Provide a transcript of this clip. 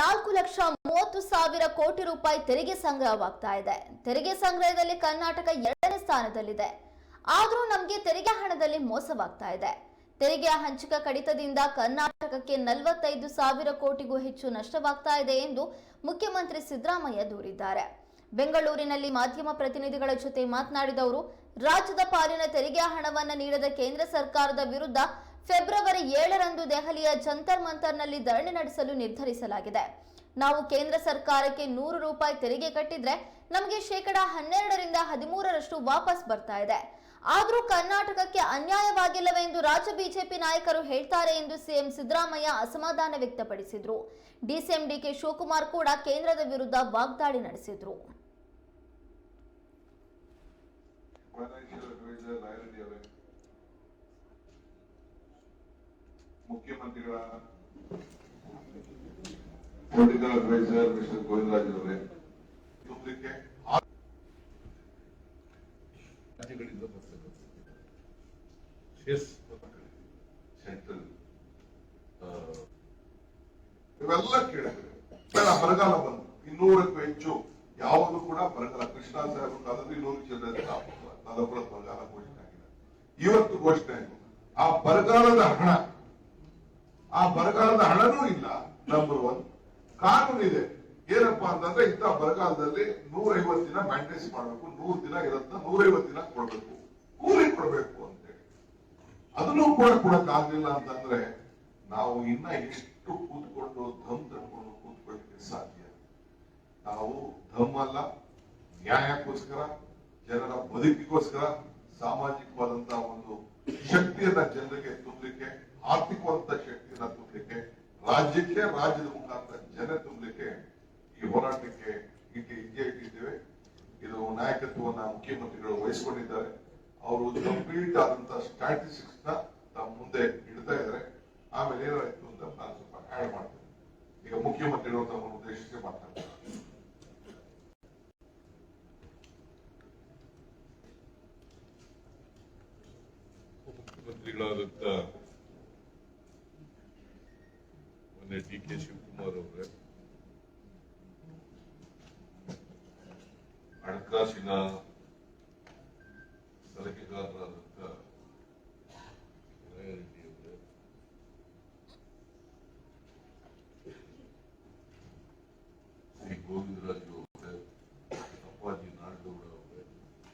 ನಾಲ್ಕು ಲಕ್ಷ ಮೂವತ್ತು ಸಾವಿರ ಕೋಟಿ ರೂಪಾಯಿ ತೆರಿಗೆ ಸಂಗ್ರಹವಾಗ್ತಾ ಇದೆ. ತೆರಿಗೆ ಸಂಗ್ರಹದಲ್ಲಿ ಕರ್ನಾಟಕ ಎರಡನೇ ಸ್ಥಾನದಲ್ಲಿದೆ. ಆದರೂ ನಮಗೆ ತೆರಿಗೆ ಹಣದಲ್ಲಿ ಮೋಸವಾಗ್ತಾ ಇದೆ. ತೆರಿಗೆ ಹಂಚಿಕೆ ಕಡಿತದಿಂದ ಕರ್ನಾಟಕಕ್ಕೆ ನಲವತ್ತೈದು ಸಾವಿರ ಕೋಟಿಗೂ ಹೆಚ್ಚು ನಷ್ಟವಾಗ್ತಾ ಇದೆ ಎಂದು ಮುಖ್ಯಮಂತ್ರಿ ಸಿದ್ದರಾಮಯ್ಯ ದೂರಿದ್ದಾರೆ. ಬೆಂಗಳೂರಿನಲ್ಲಿ ಮಾಧ್ಯಮ ಪ್ರತಿನಿಧಿಗಳ ಜೊತೆ ಮಾತನಾಡಿದವರು ರಾಜ್ಯದ ಪಾಲಿನ ತೆರಿಗೆ ಹಣವನ್ನು ನೀಡದ ಕೇಂದ್ರ ಸರ್ಕಾರದ ವಿರುದ್ಧ ಫೆಬ್ರವರಿ ಏಳರಂದು ದೆಹಲಿಯ ಜಂತರ್ ಮಂತರ್ನಲ್ಲಿ ಧರಣಿ ನಡೆಸಲು ನಿರ್ಧರಿಸಲಾಗಿದೆ. ನಾವು ಕೇಂದ್ರ ಸರ್ಕಾರಕ್ಕೆ ನೂರು ರೂಪಾಯಿ ತೆರಿಗೆ ಕಟ್ಟಿದ್ರೆ ನಮಗೆ ಶೇಕಡ ಹನ್ನೆರಡರಿಂದ ಹದಿಮೂರರಷ್ಟು ವಾಪಸ್ ಬರ್ತಾ ಇದೆ. ಆದರೂ ಕರ್ನಾಟಕಕ್ಕೆ ಅನ್ಯಾಯವಾಗಿಲ್ಲವೆಂದು ರಾಜ್ಯ ಬಿಜೆಪಿ ನಾಯಕರು ಹೇಳ್ತಾರೆ ಎಂದು ಸಿಎಂ ಸಿದ್ದರಾಮಯ್ಯ ಅಸಮಾಧಾನ ವ್ಯಕ್ತಪಡಿಸಿದರು. ಡಿಸಿಎಂ ಡಿಕೆ ಶಿವಕುಮಾರ್ ಕೂಡ ಕೇಂದ್ರದ ವಿರುದ್ಧ ವಾಗ್ದಾಳಿ ನಡೆಸಿದ್ರು ಫೈನಾನ್ಷಿಯಲ್ ಅಡ್ವೈಸರ್ ನಾಯರೆಡ್ಡಿ ಅವರೇ ಮುಖ್ಯಮಂತ್ರಿಗಳ ಪೊಲಿಟಿಕಲ್ ಅಡ್ವೈಸರ್ ಮಿಸ್ಟರ್ ಗೋವಿಂದರಾಜ್ ಅವರೇ. ತುಂಬಲಿಕ್ಕೆ ರಾಜ್ಯಗಳಿಂದ ಎಸ್ ಸೆಂಟ್ರಲ್ ಇವೆಲ್ಲ ಕೇಳಿದ್ರೆ ಬರಗಾಲ ಬಂತು. ಇನ್ನೂರಕ್ಕೂ ಹೆಚ್ಚು ಯಾವುದು ಕೂಡ ಬರಗಾಲ. ಕೃಷ್ಣ ಸಾಹೇಬ್ ಕಾಲದಲ್ಲಿ ಇನ್ನೂರು ನಲವತ್ತು ಬರಗಾಲ ಘೋಷಣೆ ಆಗಿದೆ. ಇವತ್ತು ಘೋಷಣೆ ಆಗಿದೆ. ಆ ಬರಗಾಲದ ಹಣ ಆ ಬರಗಾಲದ ಹಣನೂ ಇಲ್ಲ ನಂಬರ್ ಒನ್ ಕಾನೂನು ಇದೆ. ಏನಪ್ಪಾ ಅಂತಂದ್ರೆ ಇಂಥ ಬರಗಾಲದಲ್ಲಿ ನೂರೈವತ್ತು ದಿನ ಮ್ಯಾಂಟೈಸ್ ಮಾಡಬೇಕು, ನೂರು ದಿನ ಇರತ್ತ ನೂರೈವತ್ತು ದಿನ ಕೊಡಬೇಕು. ಕೂಲಿ ಕೊಡಬೇಕು ಅಂತೇಳಿ. ಅದನ್ನು ಕೂಡ ಕೊಡಕ್ ಅಂತಂದ್ರೆ ನಾವು ಇನ್ನ ಎಷ್ಟು ಕೂತ್ಕೊಂಡು ಧಮ್ ತಡ್ಕೊಂಡು ಕೂತ್ಕೊಳ್ಳಿಕ್ಕೆ ಸಾಧ್ಯ ನಾವು ಧಮ್ ಅಲ್ಲ, ನ್ಯಾಯಕ್ಕೋಸ್ಕರ, ಜನರ ಬದುಕಿಗೋಸ್ಕರ, ಸಾಮಾಜಿಕವಾದಂತಹ ಒಂದು ಶಕ್ತಿಯನ್ನ ಜನರಿಗೆ ತುಂಬಲಿಕ್ಕೆ, ಆರ್ಥಿಕವಾದಂತಹ ತುಂಬಲಿಕ್ಕೆ ರಾಜ್ಯಕ್ಕೆ ರಾಜ್ಯದ ಮುಖಾಂತರ ಜನ ತುಂಬಲಿಕ್ಕೆ ಈ ಹೋರಾಟಕ್ಕೆ ಹೀಗೆ ಹಿಂಗೆ ಇಟ್ಟಿದ್ದೇವೆ. ಇದು ನಾಯಕತ್ವವನ್ನ ಮುಖ್ಯಮಂತ್ರಿಗಳು ವಹಿಸಿಕೊಂಡಿದ್ದಾರೆ. ಅವರು ಕಂಪ್ಲೀಟ್ ಆದಂತಹ ಸ್ಟ್ಯಾಟಿಸ್ಟಿಕ್ಸ್ನ ತಮ್ಮ ಮುಂದೆ ಇಡ್ತಾ ಇದ್ದಾರೆ. ಆಮೇಲೆ ಏನಾಯ್ತು ಅಂತ ನಾನು ಸ್ವಲ್ಪ ಆಡ್ ಮಾಡ್ತೇನೆ. ಈಗ ಮುಖ್ಯಮಂತ್ರಿಗಳು ತಮ್ಮ ಉದ್ದೇಶಿಸಿ ಮಾತಾಡ್ತಾರೆ. ಮುಖ್ಯಮಂತ್ರಿಗಳಾದಂತ नजदीक के शिव कुमार होगा ಹಣಕಾಸಿನ ಸಲಹೆಗಾರರಾದಂಥ ರೆಡ್ಡಿಯವರೇ ಶ್ರೀ ಗೋವಿಂದರಾಜ್